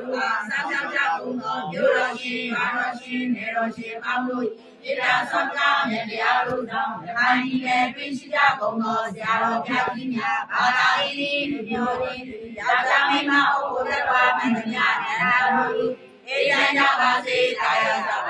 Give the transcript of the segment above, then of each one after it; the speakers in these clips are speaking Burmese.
နေတော်သူကသာသနာ့ဘုံတော်မြို့တော်ရှင်ဘာတော်ရှင်နေတော်ရှင်ပေါင်းတို့ဣဒာသံဃာမြတ်တရားတို့ကြောင့်ဓမ္မကြီးနဲ့ပြည့်စုံကြကုန်သောဆရာတော်ဘုရားကြီးများဘာသာရေးမြို့ကြီးယောက်ျားမိန်းမဥပ္ပဒ္ဒဝမန္တမြတ်အနာတို့အေးရန်ကြပါစေတာယာကြပါစေ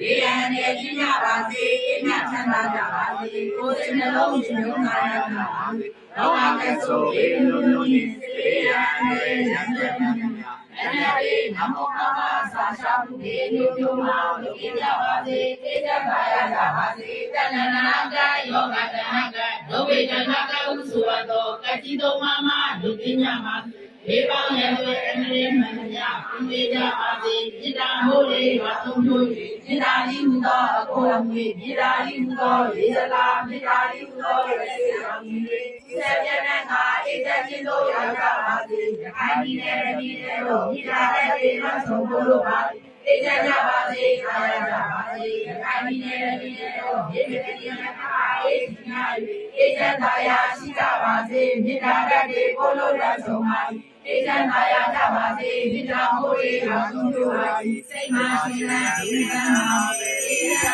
ဘေးရန်နဲ့ကျင်းကြပါစေအမြတ်ချမ်းသာကြပါစေကိုယ်စိတ်နှလုံးရှင်လုံးသာရကြပါစေလောကကဆိုဘေးလုံးလုံးနဲ့စေရန်နဲ့ရန်တဲ့မြတ်အဲဒီနမောကမသာသာဘုရားညို့ညို့မှာလုပ်ကြပါစေတေဇပါရကြပါစေတဏ္ဍနာကယောဂတနာကဒုဝေဒနာကဥစုဝတောကတိတော်မမလူပညာမှာေ ဘေပန်းရံွယ်အမရေမှန်မြပင်ပေကြပါစေမေတ္တာမိုးလေးရွာဆုံးဖြိုး၍မေတ္တာဤမူသောအကိုအမွေမေတ္တာဤမူသောရေစလာမေတ္တာဤမူသောရေစလာမူ၍စိတ်ပြည့်နှံ့သာအိတ်တခြင်းတို့ရောက်ကြပါစေရခိုင်ပြည်နယ်ပြည်နယ်တို့မေတ္တာနဲ့ပြေမဆုံးဖို့လိုပါသည်တေချာကြပါစေခါရကြပါစေခိုင်ပြည်နယ်ပြည်နယ်တို့ရေမြေပြည်နယ်မှာ အိတ်ညာအိတ်သက်သာယာရှိကြပါစေ။မြေတာတတ်တွေကိုလို့ရဆုံးပါ။အိတ်သက်သာယာကြပါစေ။မြေတာမိုးလေးအောင်ဆုံးလို့ပါ။စိတ်မှရှင်တဲ့ဒီကံမှာအိတ်သက်သာယာရှိကြပါစေ